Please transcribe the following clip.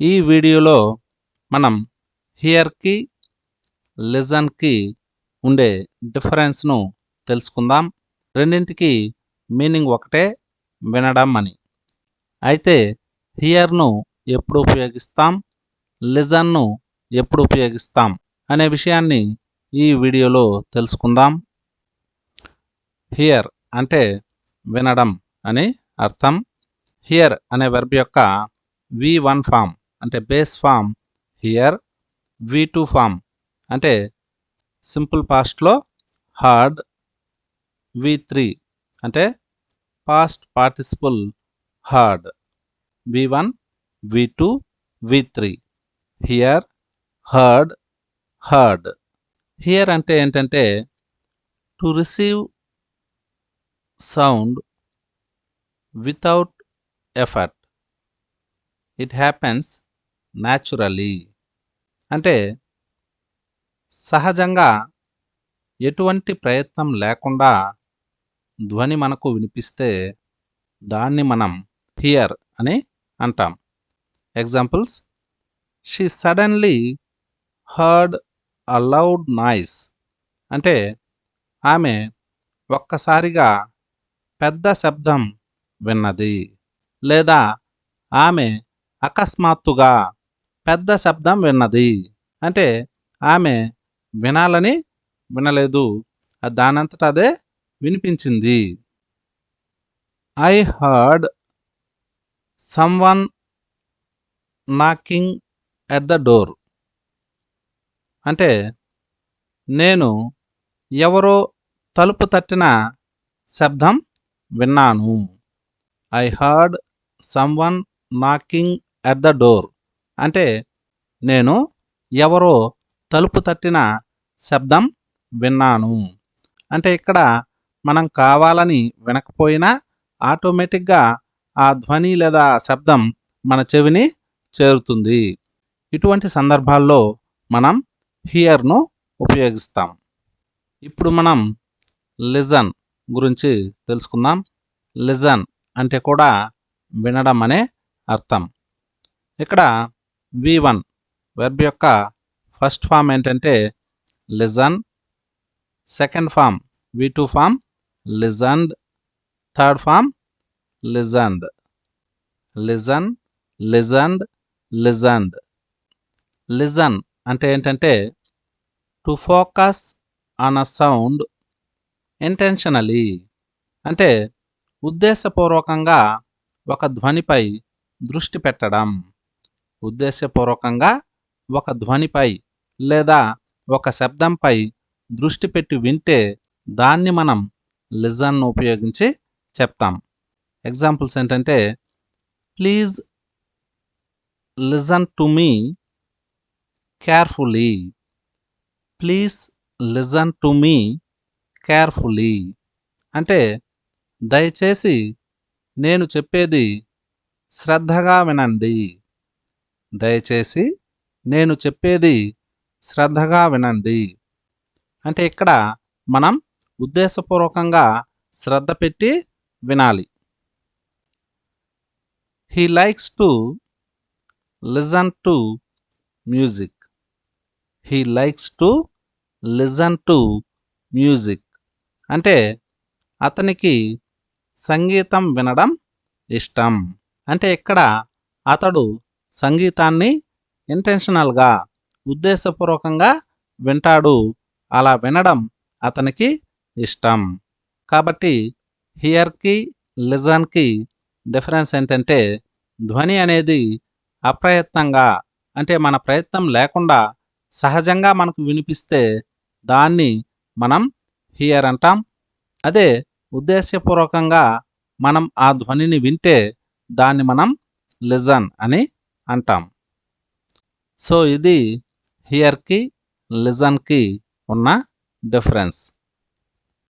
ఈ వీడియోలో మనం హియర్కి లిజన్కి ఉండే డిఫరెన్స్ను తెలుసుకుందాం. రెండింటికి మీనింగ్ ఒకటే వినడం అని. అయితే హియర్ను ఎప్పుడు ఉపయోగిస్తాం? లిజన్ను ఎప్పుడు ఉపయోగిస్తాం? అనే విషయాన్ని ఈ వీడియోలో తెలుసుకుందాం. హియర్ అంటే వినడం అని అర్థం. హియర్ అనే వెర్బ్ యొక్క వి వన్ ఫామ్ అంటే base form hear V two form అంటే సింపుల్ పాస్ట్లో హార్డ్ వి త్రీ అంటే past participle heard V one V two V three hear heard heard hear అంటే ఏంటంటే to receive sound without effort it happens naturally అంటే సహజంగా ఎటువంటి ప్రయత్నం లేకుండా ధ్వని మనకు వినిపిస్తే దాన్ని మనం హియర్ అని అంటాం. Examples she suddenly heard a loud noise. అంటే ఆమె ఒక్కసారిగా పెద్ద శబ్దం విన్నది. లేదా ఆమె అకస్మాత్తుగా పెద్ద శబ్దం విన్నది. అంటే ఆమె వినాలని వినలేదు. దానంతట అదే వినిపించింది. I heard someone knocking at the door. అంటే నేను ఎవరో తలుపు తట్టిన శబ్దం విన్నాను. I heard someone knocking at the door. అంటే నేను ఎవరో తలుపు తట్టిన శబ్దం విన్నాను. అంటే ఇక్కడ మనం కావాలని వినకపోయినా ఆటోమేటిక్గా ఆ ధ్వని లేదా శబ్దం మన చెవిని చేరుతుంది. ఇటువంటి సందర్భాల్లో మనం హియర్ను ఉపయోగిస్తాం. ఇప్పుడు మనం లిజన్ గురించి తెలుసుకుందాం. లిజన్ అంటే కూడా వినడం అనే అర్థం. ఇక్కడ వి వన్ వెర్బ్ యొక్క ఫస్ట్ ఫామ్ ఏంటంటే listen second form V two form listened third form listened listen listened listened listen అంటే ఏంటంటే to focus on a sound intentionally అంటే ఉద్దేశపూర్వకంగా ఒక ధ్వనిపై దృష్టి పెట్టడం. ఉద్దేశపూర్వకంగా ఒక ధ్వనిపై లేదా ఒక శబ్దంపై దృష్టి పెట్టి వింటే దాన్ని మనం లిజన్ ఉపయోగించి చెప్తాం. ఎగ్జాంపుల్స్ ఏంటంటే please listen to me carefully please listen to me carefully అంటే దయచేసి నేను చెప్పేది శ్రద్ధగా వినండి. దయచేసి నేను చెప్పేది శ్రద్ధగా వినండి. అంటే ఇక్కడ మనం ఉద్దేశపూర్వకంగా శ్రద్ధ పెట్టి వినాలి. He likes to listen to music he likes to listen to music అంటే అతనికి సంగీతం వినడం ఇష్టం. అంటే ఇక్కడ అతడు సంగీతాన్ని ఇంటెన్షనల్గా ఉద్దేశపూర్వకంగా వింటాడు. అలా వినడం అతనికి ఇష్టం. కాబట్టి హియర్కి లిజన్కి డిఫరెన్స్ ఏంటంటే ధ్వని అనేది అప్రయత్నంగా అంటే మన ప్రయత్నం లేకుండా సహజంగా మనకు వినిపిస్తే దాన్ని మనం హియర్ అంటాం. అదే ఉద్దేశపూర్వకంగా మనం ఆ ధ్వనిని వింటే దాన్ని మనం లిజన్ అని అంటాం. సో ఇది హియర్కి లిజన్కి ఉన్న డిఫరెన్స్.